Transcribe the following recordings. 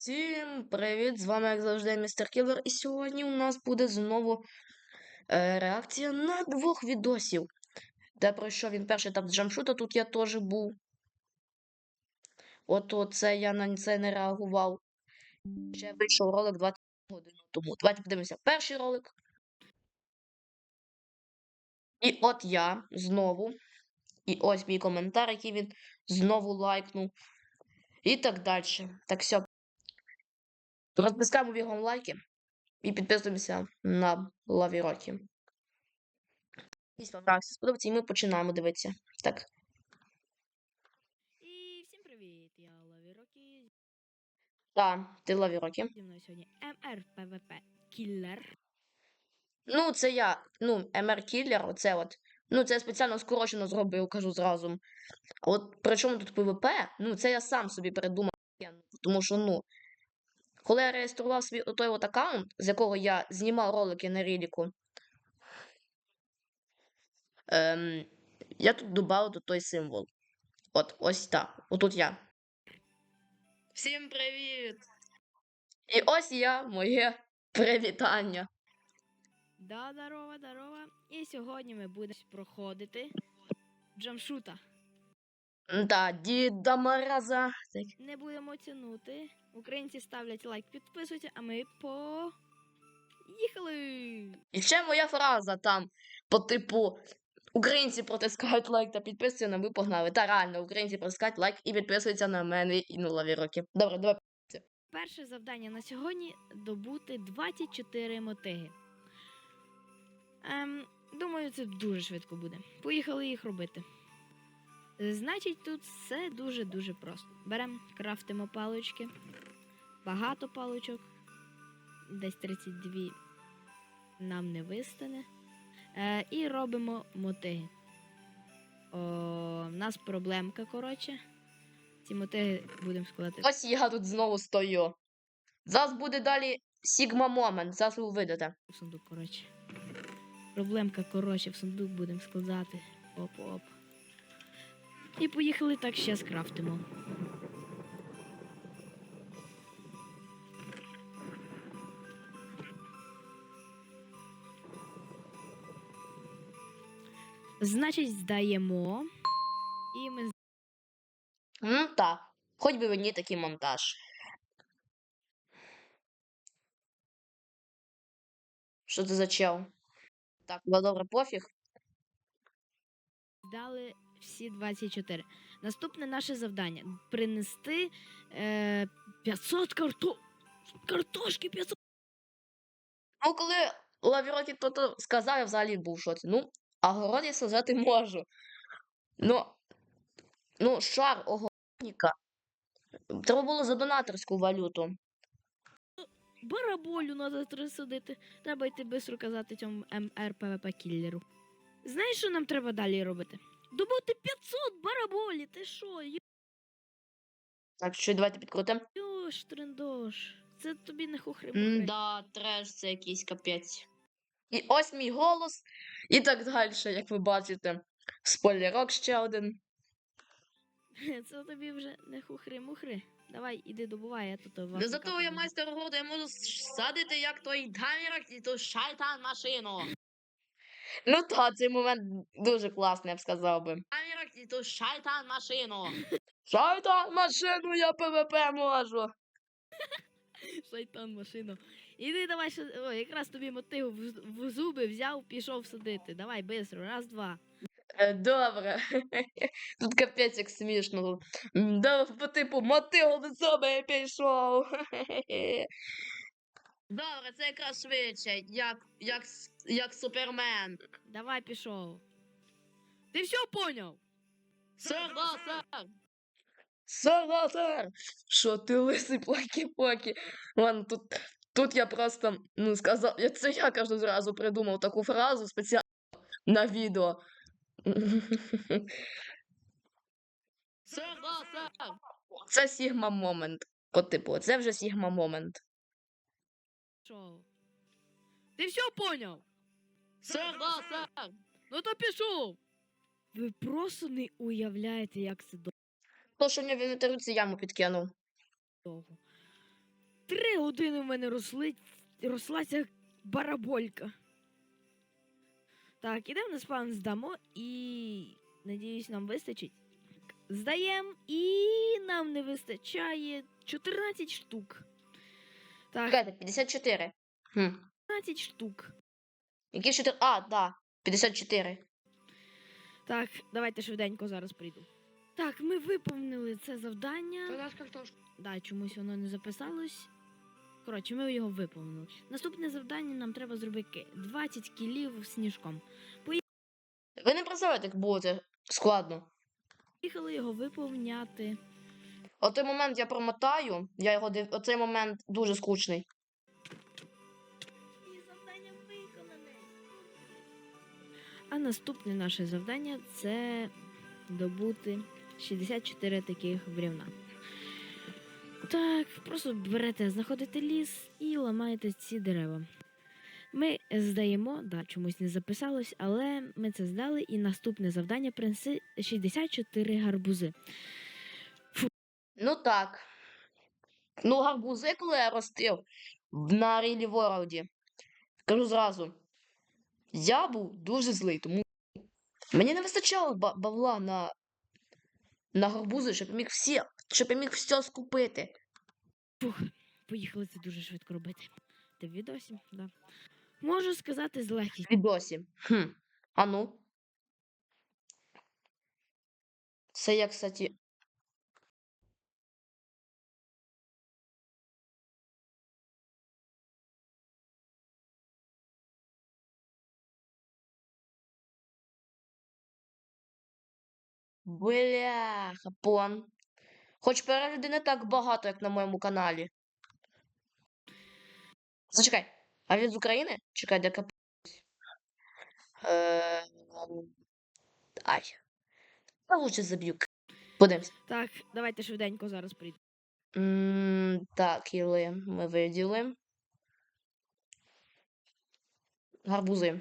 Всім привіт! З вами, як завжди, містер Кілер. І сьогодні у нас буде знову е, реакція на двох відосів. Де пройшов він перший етап джамшута, тут я теж був. От це я на це не реагував. Ще вийшов ролик 20 годин тому. Давайте подивимося перший ролик. І от я знову. І ось мій коментар, який він знову лайкнув. І так далі. Так все. Розтискаємо бігом лайки і підписуємося на лаві роки. Якщо вам сподобається, і ми починаємо дивитися. Так. І всім привіт! Я Лаві Рокі. Так, ти лаві роки. Зі мною сьогодні МРПВП Кіллер. Ну, це я, ну, МР Кіллер, оце от. Ну, це я спеціально скорочено зробив, кажу зразу. От при чому тут ПВП? Ну, це я сам собі придумав. Тому що, ну, коли я реєстрував свій отой от аккаунт, з якого я знімав ролики на Ріліку, ем, я тут додав до той символ. От, ось так. Отут я. Всім привіт! І ось я, моє привітання. Да, здорова, здорова. І сьогодні ми будемо проходити джамшута. Да, Діда Мороза. Так. Не будемо тягнути. Українці ставлять лайк, підписуються, а ми по. Їхали! І ще моя фраза там, по типу, українці протискають лайк та підписуються на ви погнали. Та реально, українці протискають лайк і підписуються на мене і на лаві роки. Добре, давай. Перше завдання на сьогодні добути 24 мотиги. Ем, думаю, це дуже швидко буде. Поїхали їх робити. Значить, тут все дуже-дуже просто. Беремо, крафтимо палички, багато паличок, десь 32 нам не вистане. Е, і робимо мотиги. О, в нас проблемка, коротше. Ці мотиги будемо складати Ось я тут знову стою. Зараз буде далі Сігма Момент, зараз ви увидите. в сундук, коротше. Проблемка, коротше, в сундук будемо складати. Оп-оп. І поїхали так ще скрафтимо. Значить, здаємо. І ми Ну так, хоч би мені такий монтаж. Що це за чел? Так, ну добре, пофіг. здали всі 24. Наступне наше завдання принести е, 500 карто... картошки 500 Ну, коли Лавірокі то сказав, я взагалі був в шоці. Ну, а город я сажати можу. Ну, ну, шар огородника. Треба було за донаторську валюту. бараболю треба трисудити. Треба йти бистро казати цьому МРПВП кіллеру. Знаєш, що нам треба далі робити? Добути 500 бараболі, ти що? Так, що давайте підкрутимо. Йош, трендош. Це тобі не хухри Да, треш, це якийсь капець. І ось мій голос, і так далі, як ви бачите. Спойлерок ще один. Це тобі вже не хухри-мухри. Давай, іди добувай, я тут вас. Зато я майстер городу, я можу садити як той дамірок і ту шайтан машину. Ну та, цей момент дуже класний, я б сказав би. Дамірок і ту шайтан машину. Шайтан машину, я ПВП можу. Шайтан машину. Іди давай ще. О, якраз тобі мотигу в, в зуби взяв, пішов садити. Давай, бистро, раз, два. Е, Добре. Тут капець як смішно. Да, по типу мотиго до себе пішов. Добре, це якраз швидше, як, як, с- як супермен. Давай пішов. Ти все поняв? Сер, да, сер. Сер, да, сер. Що ти лисий плакі-покі? Ладно, тут, тут я просто, ну, сказав, я, це я кажу зразу придумав таку фразу спеціально на відео. Сер, да, сер. Це Сігма момент. По типу, це вже Сігма момент. Пішов. Ти все поняв? Да, сер. Ну то пішов. Ви просто не уявляєте, як це То, що в нього в інвентарі яму підкинув. довго. три години в мене росли, росла ця бараболька. Так, ідемо на спаун здамо і. Надіюсь, нам вистачить. Здаємо і нам не вистачає 14 штук. Так, Чекайте, 54. Хм. 15 штук. Які 4? А, да. 54. Так, давайте швиденько зараз прийду. Так, ми виповнили це завдання. Да, чомусь воно не записалось. Коротше, ми його виповнили. Наступне завдання нам треба зробити 20 кілів сніжком. Ви не представляєте, як було це складно. Поїхали його виповняти. От той момент я промотаю, я його див... Оцей момент дуже скучний. А наступне наше завдання це добути 64 таких бревна. Так, просто берете, знаходите ліс і ламаєте ці дерева. Ми здаємо, да, чомусь не записалось, але ми це здали, і наступне завдання принеси 64 гарбузи. Ну так. Ну, гарбузи, коли я ростив на Рілі Ворлді, кажу зразу, я був дуже злий, тому мені не вистачало бавла на, на гарбузи, щоб я міг всі, щоб я міг все скупити. Фух, поїхали це дуже швидко робити. Ти в відосі? Да. Можу сказати з легкістю. Відосі. Хм. А ну. Це я, кстати. Бляха, пон. Хоч перегляди не так багато, як на моєму каналі. Зачекай, а він з України? Чекай, де кап... Е, Ай. Та лучше заб'ю. Подивимось. Так, давайте швиденько зараз прийду. М, Так, Іли, ми виділи. Гарбузи.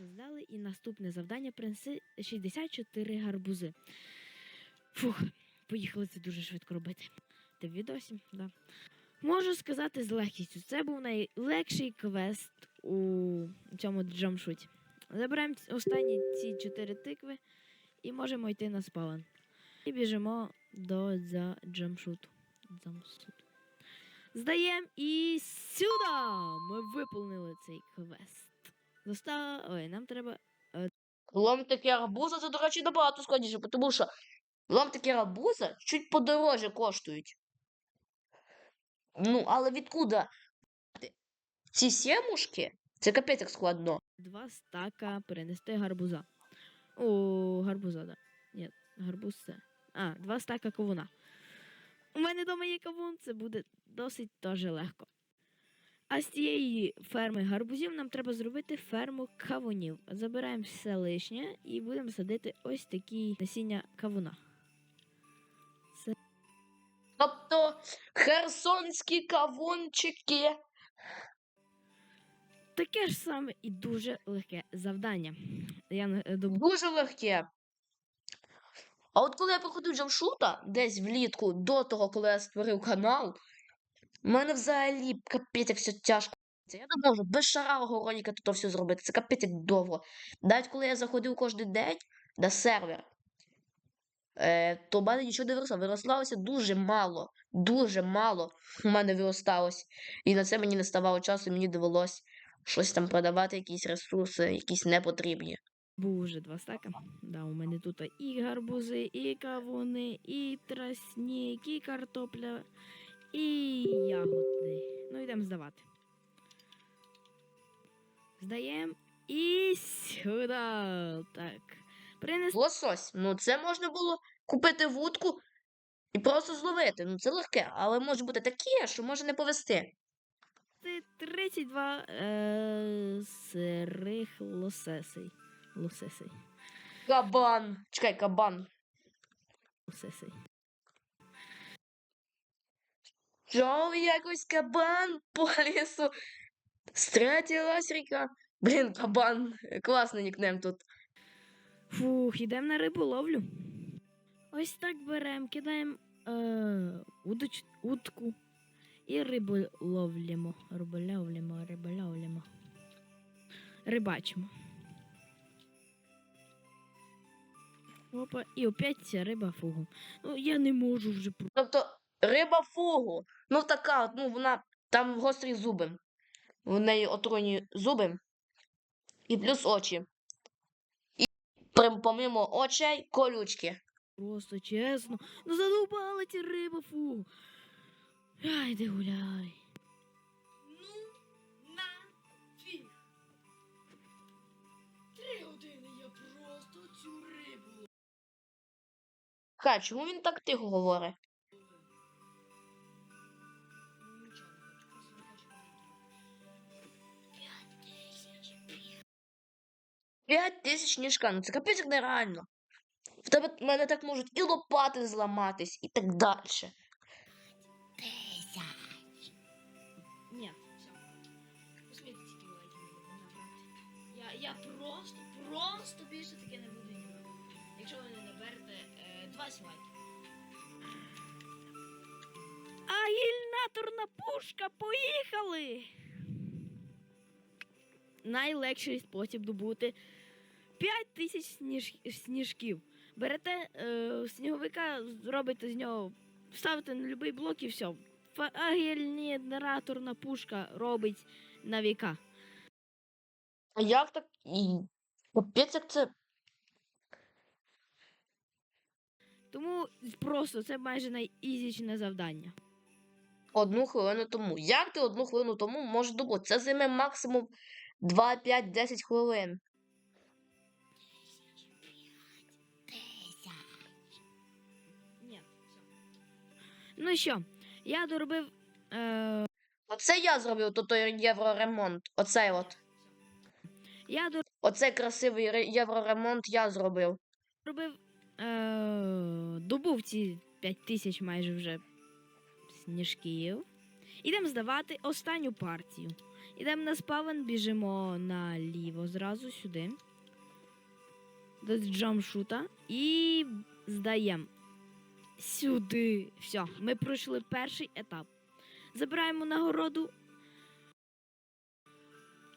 Здали і наступне завдання принеси 64 гарбузи. Фух, поїхали це дуже швидко робити. Ти в відосі? Да. Можу сказати з легкістю, це був найлегший квест у цьому джамшуті. Забираємо останні ці чотири тикви і можемо йти на спален. І біжимо до за. Джамшуту. Здаємо і сюди! Ми виповнили цей квест. Доста... Ой, нам треба. Ломтики арбуза це, до речі, набагато складніше, тому що ломтики арбуза чуть подорожче коштують. Ну, але відкуда ці сімушки? Це капець як складно. Два стака перенести гарбуза. О, гарбуза, да. Ні, гарбуз це. А, два стака кавуна. У мене вдома є кавун, це буде досить теж легко. А з цієї ферми гарбузів нам треба зробити ферму кавунів. Забираємо все лишнє і будемо садити ось такі насіння кавуна. Тобто херсонські кавунчики. Таке ж саме і дуже легке завдання. Я доб- Дуже легке. А от коли я проходив джамшута десь влітку, до того, коли я створив канал, в мене взагалі капець як все тяжко. Я не можу без шарового ролика тут все зробити. Це капець як довго. Навіть коли я заходив кожен день на сервер, е, то в мене нічого не виросло. Вирослалося дуже мало. Дуже мало у мене виросталось. І на це мені не ставало часу, мені довелось щось там продавати, якісь ресурси, якісь непотрібні. Був уже два стака. Да, у мене тут і гарбузи, і кавуни, і тростник, і картопля, і ягоди. Ну, йдемо здавати. Здаємо і сюди. Так. Принесли Лосось. Ну, це можна було купити вудку і просто зловити. Ну, це легке, але може бути таке, що може не повести. 32 е, сирих лосесей. Лосесей. Кабан. Чекай, кабан. Лосесей. Жов якось кабан по лісу. Стратилась ріка. Блін, кабан. Класний нікнем тут. Фух, ідемо на риболовлю. Ось так беремо, кидаємо е, удоч, удку І рибу ловлємо. Рибу ловлємо, рибу ловлємо. Рибачимо. Опа, і опять ця риба фугу. Ну, я не можу вже Тобто риба фугу. Ну така, от, ну вона там гострі зуби. В неї отруйні зуби. І плюс очі. І помимо очей колючки. просто чесно. Ну задовбала ці риба фугу. Ай, йди гуляй. Ну, нафіг. Три години я просто цю рибу. Хай, чому він так тихо говорить? 5 тисяч ніжка. Ну це капець нереально. В тебе в мене так можуть і лопати зламатись, і так далі. Ні, все. Я просто, просто більше таке не буду знімати. Якщо ви не наберете е, 20 лайків. Агільнаторна пушка, поїхали! Найлегший спосіб добути. 5 тисяч сніж... сніжків. Берете е, сніговика, робите з нього, ставите на будь-який блок і все. Фа- Агільнаторна пушка робить на віка. А як так? Капець як це. Тому просто це майже найізічне завдання. Одну хвилину тому. Як ти одну хвилину тому можеш добути? Це займе максимум 2, 5, 10 хвилин. Ну що, я доробив. Е, Оце я зробив тут той євроремонт. Оцей от. я Оцей красивий ре- євроремонт я зробив. доробив. Е, добув ці 5 тисяч майже вже сніжків. Ідемо здавати останню партію. Ідемо на спавен, біжимо наліво зразу сюди. До джамшута. І здаємо. Сюди. Все, ми пройшли перший етап. Забираємо нагороду.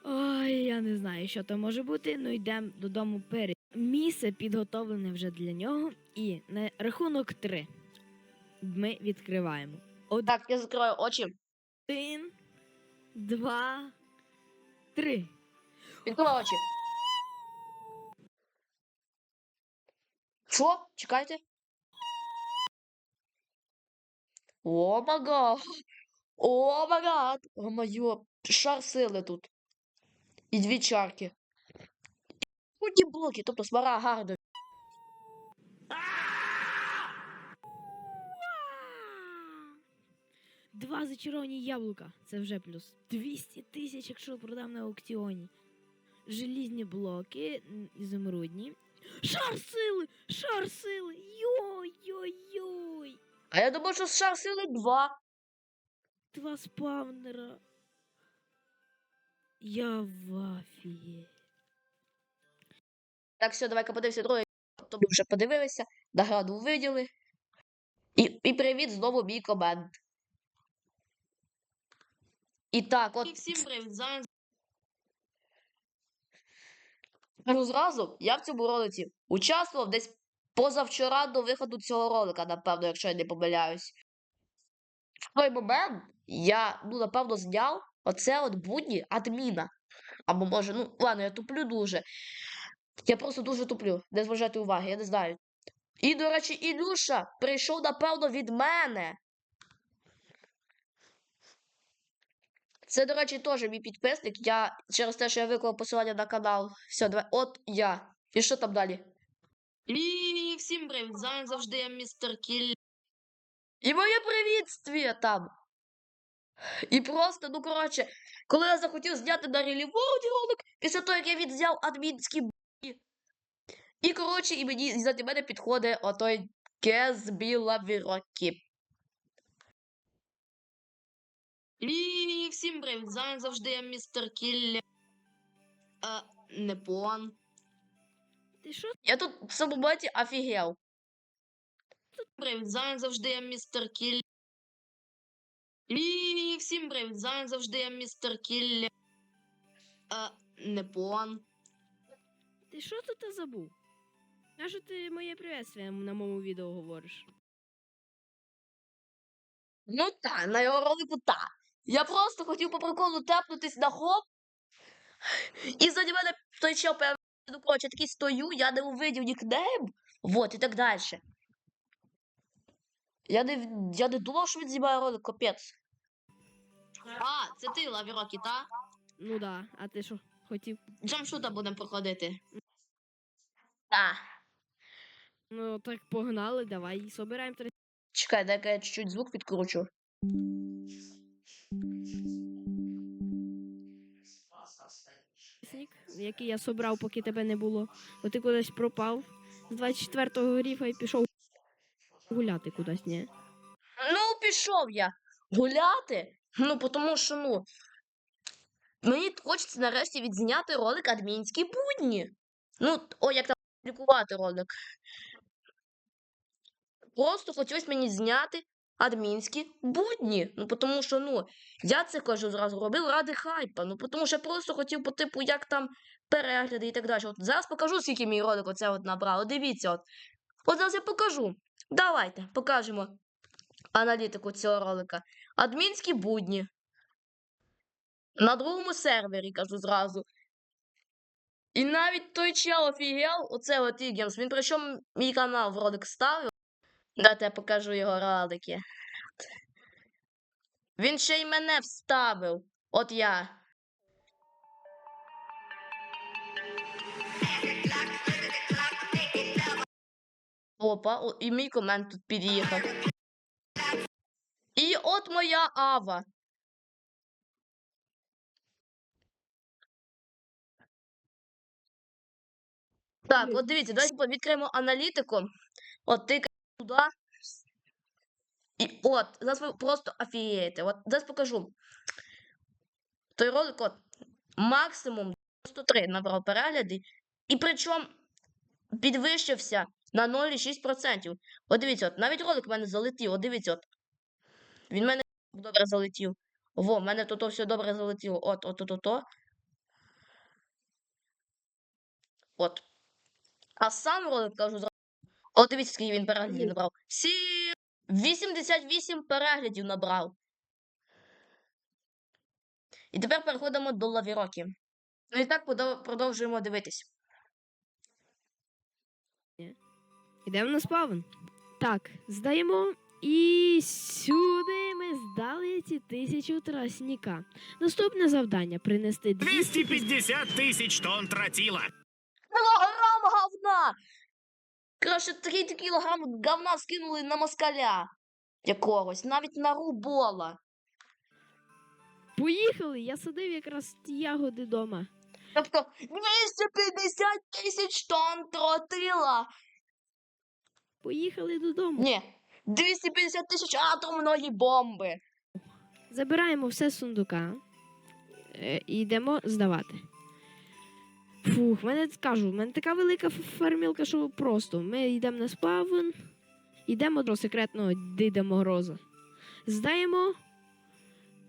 Ой, я не знаю, що то може бути. Ну йдемо додому перед. Місце підготовлене вже для нього. І на рахунок 3 ми відкриваємо. Так, я закриваю очі. Один, два, три. Відкриваю очі. Що? Чекайте. О мага. О мага. О моє. Шар сили тут. І дві чарки. Одні блоки, тобто смарагардові. Два зачаровані яблука. Це вже плюс. 200 тисяч, якщо продам на аукціоні. Желізні блоки, ізумрудні. Шар сили! Шар сили! Йой-йой-йой! А я думав, що шар сили два. Два спавнера. Я в афіє. Так, все, давай-ка подивися другий. То ми вже подивилися, награду виділи. І, і привіт знову мій комент. І так, от. І всім привіт, зараз зразу, я в цьому ролиці участвував десь позавчора до виходу цього ролика, напевно, якщо я не помиляюсь. В той момент я, ну, напевно, зняв оце от будні адміна. Або може, ну, ладно, я туплю дуже. Я просто дуже туплю, не зважайте уваги, я не знаю. І, до речі, Ілюша прийшов, напевно, від мене. Це, до речі, теж мій підписник. Я через те, що я виклав посилання на канал. Все, давай. От я. І що там далі? І всім привіт, зараз завжди я містер Кіль. І моє привітствіє там. І просто, ну коротше, коли я захотів зняти на Рілі World ролик, після того, як я відзняв адмінські б***і, і коротше, і мені і заді мене підходить отой Кезбіла Вірокі. І всім привіт, зараз завжди я містер Кіль. А, не план. Ти що? Я тут в моменті офігел. Привіт, зараз завжди я містер Кіль. І всім привіт! З завжди я містер Кіллі. А, Непон. Ти що тут забув? А що ти моє приветствие на моєму відео говориш? Ну та, на його ролику та. Я просто хотів по приколу тепнутись на хоп. І заді мене той чел ну, коротше, такий стою, я не увидів нікнейм. Вот, і так далі. Я не, я не думав, що він знімає ролик, капець. А, це ти, Лавірокі, та? Ну да, а ти що хотів? Джамшута будемо проходити. Так. Ну так погнали, давай, собираємо Чекай, дай-ка я чуть-чуть звук підкручу. Який я собрав, поки тебе не було. Бо ти кудись пропав з 24-го ріфа і пішов гуляти кудись, ні? Ну, пішов я гуляти. Ну, тому що, ну. Мені хочеться нарешті відзняти ролик адмінські будні. Ну, о, як там публікувати ролик. Просто хотілося мені зняти адмінські будні. Ну, тому що, ну, я це кажу зразу робив ради хайпа. Ну, тому що я просто хотів по типу, як там перегляди і так далі. От зараз покажу, скільки мій ролик оце от набрав. Дивіться, от. От зараз я покажу. Давайте, покажемо аналітику цього ролика. Адмінські будні. На другому сервері, кажу зразу. І навіть той чел офігел, оце от Ігемс, він причому мій канал в ролик ставив. Дайте я покажу його ролики. Він ще й мене вставив. От я. Опа, о, і мій комент тут під'їхав. І от моя Ава. Так, от дивіться, давайте відкриємо аналітику. От тикаємо туди. І от, зараз ви просто офігієте. От зараз покажу. Той ролик, от, максимум 103 набрав перегляди. І причому підвищився на 0,6%. От дивіться, от, навіть ролик в мене залетів. От дивіться, от. Він в мене добре залетів. Во, в мене тут все добре залетіло. От, от, от, от, от. От. А сам ролик кажу От дивіться, скільки він переглядів набрав. Всі 88 переглядів набрав. І тепер переходимо до лавірокі. Ну і так продовжуємо дивитись. Ідемо на спавн. Так, здаємо. І сюди ми здали ці тисячу тростника. Наступне завдання принести 250 тисяч тонн тротіла. Кілограм говна! Краще 3 кілограм говна скинули на москаля якогось, навіть на рубола. Поїхали! Я садив якраз ті ягоди вдома. Тобто 250 тисяч тонн тротила. Поїхали додому. Ні, 250 тисяч атомної бомби. Забираємо все з сундука е, і йдемо здавати. Фух, в мене кажу, в мене така велика ф- фармілка, що просто. Ми йдемо на спавн, йдемо до секретного Дида Мороза. Здаємо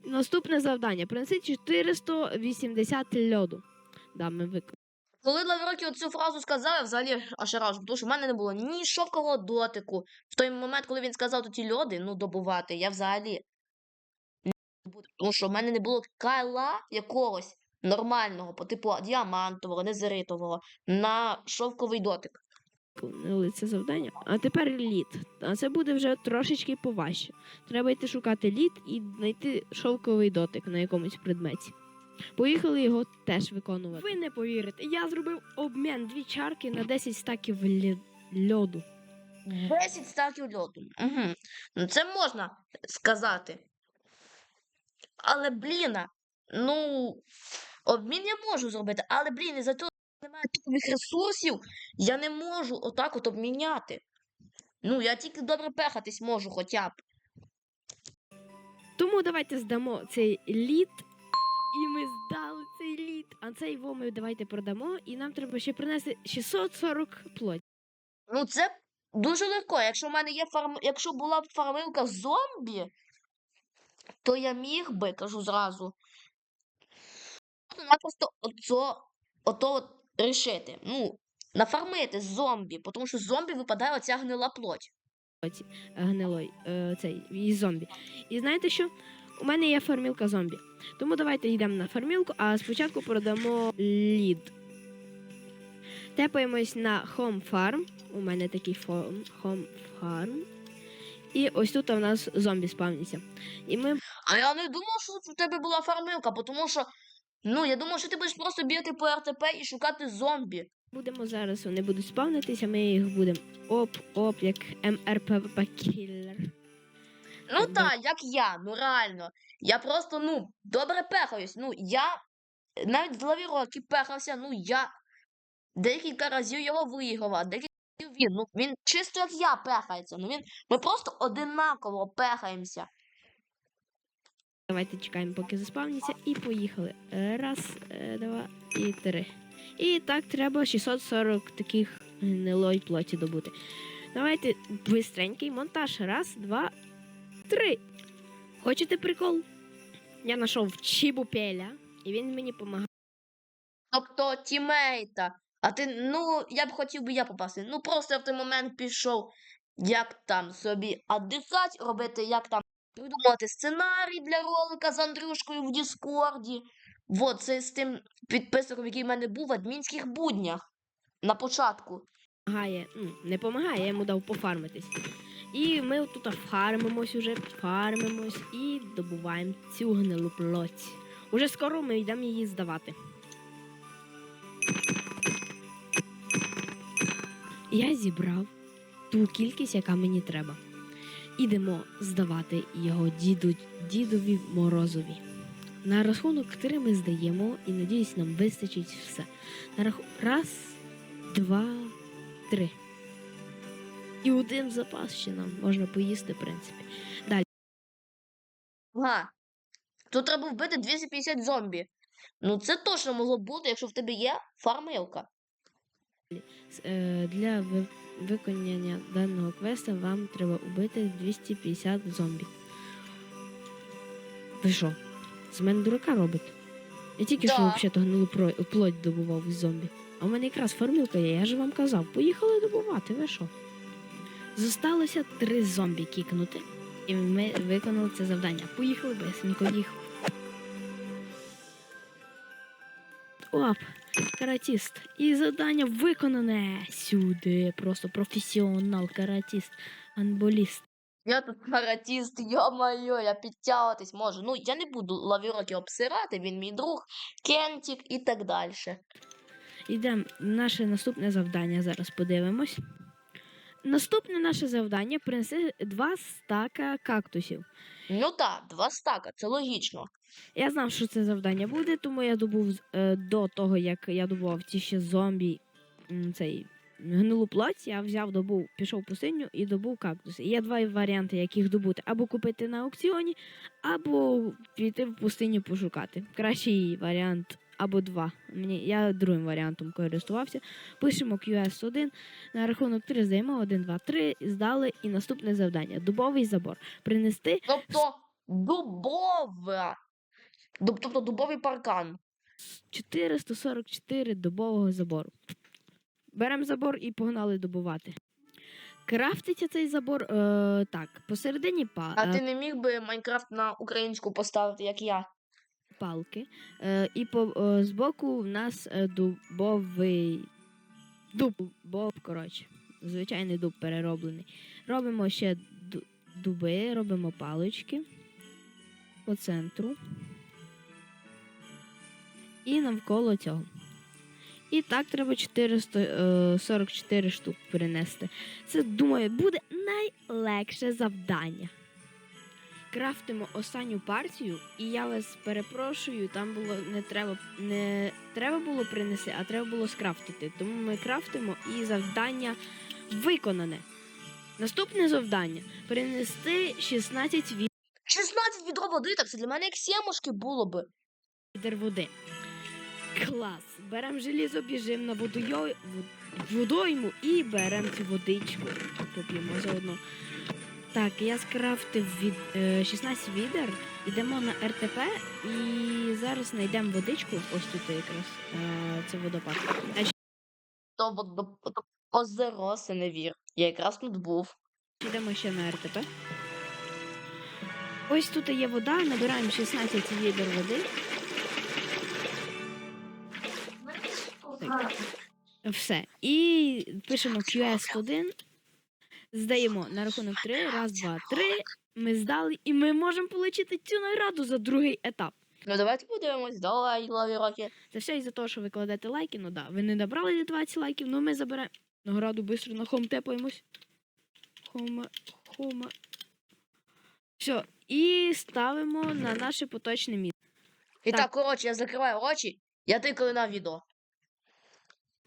наступне завдання. Принеси 480 льоду. Да, ми виконали. Коли Лаврокі оцю фразу сказав, я взагалі аж разу, тому що в мене не було ні шовкового дотику. В той момент, коли він сказав тут ті льоди, ну, добувати, я взагалі. Тому що в мене не було кайла якогось нормального, по типу діамантового, незеритового, на шовковий дотик. Це завдання. А тепер лід. А це буде вже трошечки поважче. Треба йти шукати лід і знайти шовковий дотик на якомусь предметі. Поїхали його теж виконувати. Ви не повірите, я зробив обмін дві чарки на 10 стаків лі- льоду. 10 стаків льоду. Угу. Ну, це можна сказати. Але, блін, ну, обмін я можу зробити, але, блін, із-за того, що немає топових ресурсів, я не можу отак от обміняти. Ну, я тільки добре пехатись можу хоча б. Тому давайте здамо цей лід. І ми здали цей лід. А цей ми давайте продамо. І нам треба ще принести 640 плоть. Ну, це дуже легко. Якщо в мене є фарм... Якщо була б фармилка зомбі, то я міг би, кажу зразу, напросто оцо, ото от рішити. Ну, нафармити зомбі, тому що зомбі випадає оця гнила плоть. е, гнилой, е, цей із зомбі. І знаєте що? У мене є фармілка зомбі. Тому давайте йдемо на фармілку, а спочатку продамо лід. Тепаємось на Home Farm. У мене такий фон- Home Farm. І ось тут у нас зомбі спавняться. І ми А я не думав, що у тебе була фармилка, тому що, ну, я думав, що ти будеш просто бігати по РТП і шукати зомбі. будемо зараз, вони будуть спавнитися, ми їх будемо оп-оп, як МРПП кіллер. Ну Да. так, як я, ну реально. Я просто, ну, добре пехаюсь. Ну, я навіть з лавіроки пехався, ну я декілька разів його виіграв, декілька разів він. Ну, він чисто як я пехається. Ну він. Ми просто одинаково пехаємося. Давайте чекаємо, поки заспавняться, і поїхали. Раз, е, два і три. І так треба 640 таких гнилої плоті добути. Давайте бистренький монтаж. Раз, два, три. Хочете прикол? Я знайшов Чібупеля, і він мені допомагає. Тобто тімейта. А ти, ну, я б хотів би я попасти. Ну, просто в той момент пішов, як там собі аддихать, робити, як там придумати сценарій для ролика з Андрюшкою в Діскорді. Вот, це з тим підписником, який в мене був в адмінських буднях на початку. Помагає, ну, не допомагає, я йому дав пофармитись. І ми тут фармимось уже, фармимось і добуваємо цю гнилу плоть. Уже скоро ми йдемо її здавати. Я зібрав ту кількість, яка мені треба. Ідемо здавати його діду, дідові Морозові. На рахунок 3 ми здаємо і надіюсь, нам вистачить все. На раху... Раз, два, три. І один запас ще нам можна поїсти, в принципі. Ага. Тут треба вбити 250 зомбі. Ну, це точно могло бути, якщо в тебе є фармилка. Е, Для виконання даного квеста вам треба убити 250 зомбі. Ви що? З мене дурака робить? Я тільки що Да. взагалі гнилу плоть добував із зомбі. А в мене якраз фармілка є, я ж вам казав. Поїхали добувати, ви що? Зосталося три зомбі кікнути. І ми виконали це завдання. Поїхали бисенько їх. Оп, каратіст. І завдання виконане. Сюди. Просто професіонал, каратіст, анболіст. Я тут каратіст, йо-моє, я підтягуватись можу. Ну, я не буду лавіроки обсирати, він мій друг, Кентік і так далі. Ідемо, наше наступне завдання. Зараз подивимось. Наступне наше завдання принести два стака кактусів. Ну так, два стака, це логічно. Я знав, що це завдання буде, тому я добув е, до того, як я добував ті ще зомбі, м, цей гнилу плоть, я взяв, добув, пішов в пустиню і добув кактуси. Є два варіанти, яких добути: або купити на аукціоні, або піти в пустиню пошукати. Кращий варіант або два. Мені, я другим варіантом користувався. Пишемо QS1, на рахунок 3 здаємо 1, 2, 3, здали. І наступне завдання: дубовий забор. Принести Тобто дубова. Дуб- Тобто дубовий паркан. 444 дубового забору. Беремо забор і погнали добувати. Крафтиться цей забор е, так, посередині па, А е, ти не міг би Майнкрафт на українську поставити, як я? Палки. Е, і по, е, збоку в нас е, дубовий дуб, боб, коротше, звичайний дуб перероблений. Робимо ще дуби, робимо палички по центру. І навколо цього. І так треба 444 штук принести. Це, думаю, буде найлегше завдання. Крафтимо останню партію, і я вас перепрошую, там було не треба не треба було принести, а треба було скрафтити. Тому ми крафтимо і завдання виконане. Наступне завдання принести 16 відер 16 відро води, так це для мене як сімушки було би. води. Клас! Беремо желізо, біжимо на водойо... водойму і беремо цю водичку. Поп'ємо заодно. Так, я скрафтив від, е, 16 відер йдемо на РТП і зараз знайдемо водичку. Ось тут якраз е, це водопад. То бо- бо- бо- озеро, це не вір. Я якраз тут був. йдемо ще на РТП. Ось тут є вода, набираємо 16 відер води. Все. І пишемо QS1. Здаємо на рахунок 3. Раз, два, три. Ми здали, і ми можемо отримати цю награду за другий етап. Ну давайте подивимось, давай, лаві роки. Це все із-за того, що ви кладете лайки. Ну да, ви не набрали 20 лайків, ну ми заберемо награду швидко на хом тепаємось. Хома, хома. Все. І ставимо на наше поточне місце. І Так. так, коротше, я закриваю очі, я тикаю на відео.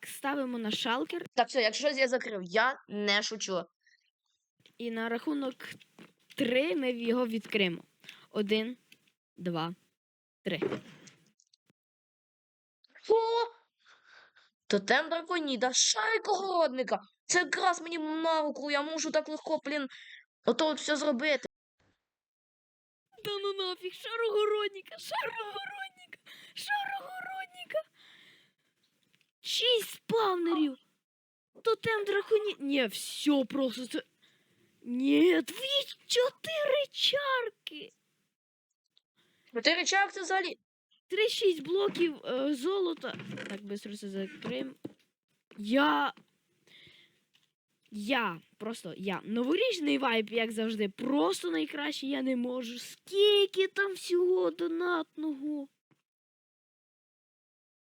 Ставимо на шалкер Так, все, якщо я закрив, я не шучу. І на рахунок 3 ми його відкриємо. Один, два, три. Що? Тотем драконіда, шарик огородника. Це якраз мені на руку, я можу так легко, блін, ото от все зробити. Да ну нафіг, шарогородника, шарогородника, шарогородника. Шість спавнерів. Тотем драконі. Ні, все просто це. Ні, дві чотири чарки. Чотири чак це взагалі. Три-шість блоків е, золота. Так, быстро це закриємо. Я. Я. Просто я. Новорічний вайб, як завжди, просто найкращий. Я не можу. Скільки там всього донатного.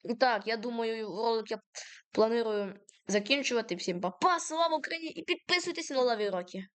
І так, я думаю, ролик я планую закінчувати. Всім па-па, слава Україні і підписуйтесь на лаві роки.